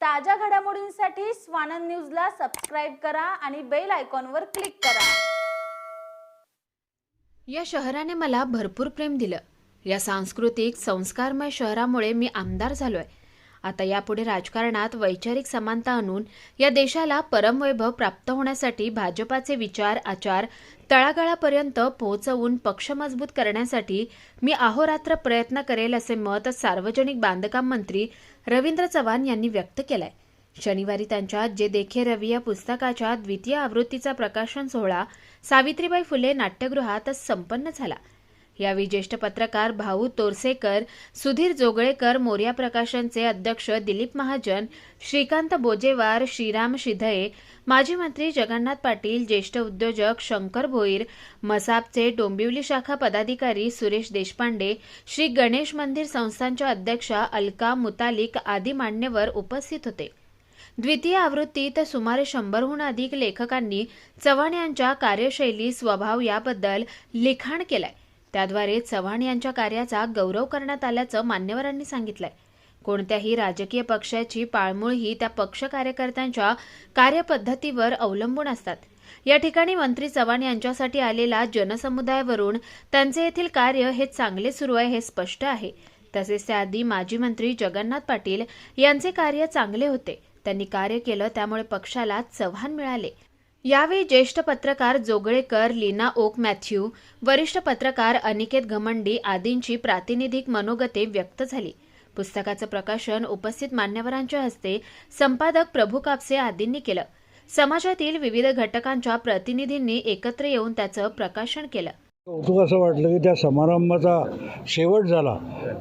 ताज्या घडामोडींसाठी स्वानंद न्यूजला सबस्क्राईब करा आणि बेल आयकॉनवर क्लिक करा. या शहराने मला भरपूर प्रेम दिलं. या सांस्कृतिक संस्कारमय शहरामुळे मी आमदार झालोय. आता यापुढे राजकारणात वैचारिक समानता आणून या देशाला परमवैभव प्राप्त होण्यासाठी भाजपाचे विचार आचार तळागाळापर्यंत पोहोचवून पक्ष मजबूत करण्यासाठी मी अहोरात्र प्रयत्न करेल असे मत सार्वजनिक बांधकाम मंत्री रवींद्र चव्हाण यांनी व्यक्त केलंय. शनिवारी त्यांच्या जे देखे रवी या पुस्तकाच्या द्वितीय आवृत्तीचा प्रकाशन सोहळा सावित्रीबाई फुले नाट्यगृहात संपन्न झाला. यावेळी ज्येष्ठ पत्रकार भाऊ तोरसेकर सुधीर जोगळेकर मोर्या प्रकाशनचे अध्यक्ष दिलीप महाजन श्रीकांत बोजेवार श्रीराम शिधये माजी मंत्री जगन्नाथ पाटील ज्येष्ठ उद्योजक शंकर भोईर मसापचे डोंबिवली शाखा पदाधिकारी सुरेश देशपांडे श्री गणेश मंदिर संस्थांच्या अध्यक्षा अलका मुतालिक आदी मान्यवर उपस्थित होते. द्वितीय आवृत्तीत सुमारे शंभरहून अधिक लेखकांनी चव्हाण यांच्या कार्यशैली स्वभाव याबद्दल लिखाण केलंय. त्याद्वारे चव्हाण यांच्या कार्याचा गौरव करण्यात आल्याचं मान्यवरांनी सांगितलंय. कोणत्याही राजकीय पक्षाची पाळमुळ ही त्या पक्ष कार्यकर्त्यांच्या कार्यपद्धतीवर अवलंबून असतात. या ठिकाणी मंत्री चव्हाण यांच्यासाठी आलेला जनसमुदायावरून त्यांचे येथील कार्य हे चांगले सुरू आहे हे स्पष्ट आहे. तसेच त्याआधी माजी मंत्री जगन्नाथ पाटील यांचे कार्य चांगले होते. त्यांनी कार्य केलं त्यामुळे पक्षाला चव्हाण मिळाले. यावेळी ज्येष्ठ पत्रकार जोगळेकर लीना ओक मॅथ्यू वरिष्ठ पत्रकार अनिकेत घमंडी आदींची प्रातिनिधिक मनोगते व्यक्त झाली. पुस्तकाचं प्रकाशन उपस्थित मान्यवरांच्या हस्ते संपादक प्रभू कापसे आदींनी केलं. समाजातील विविध घटकांच्या प्रतिनिधींनी एकत्र येऊन त्याचं प्रकाशन केलं. कौतुक असं वाटलं की त्या समारंभाचा शेवट झाला.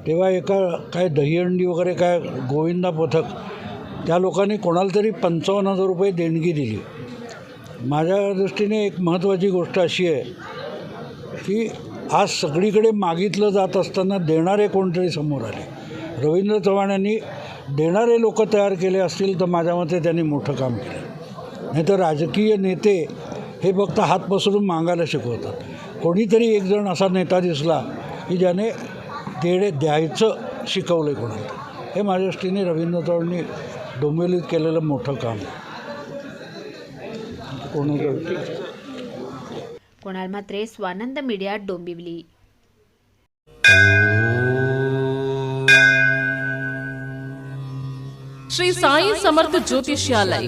तेव्हा एका काय दहीहंडी वगैरे काय गोविंदा पथक त्या लोकांनी कोणाला तरी पंचावन्न हजार रुपये देणगी दिली. माझ्या दृष्टीने एक महत्त्वाची गोष्ट अशी आहे की आज सगळीकडे मागितलं जात असताना देणारे कोणतरी समोर आले. रवींद्र चव्हाण यांनी देणारे लोक तयार केले असतील तर माझ्या मते त्यांनी मोठं काम केलं. नाही तर राजकीय नेते हे फक्त हात पसरून मागायला शिकवतात. कोणीतरी एकजण असा नेता दिसला की ज्याने देणे द्यायचं शिकवलं आहे कोणाला. हे माझ्या दृष्टीने रवींद्र चव्हाणनी डोंबिवलीत केलेलं मोठं काम आहे. कोणी Kunal Mhatre Swanand media Dombivli. Shri Sai Samarth ज्योतिषालय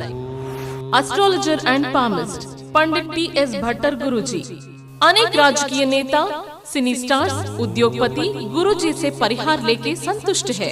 astrologer and palmist Pandit T S Bhattar Guruji. अनेक राजकीय नेता सिनी स्टार्स उद्योगपति गुरुजी से परिहार लेके संतुष्ट है।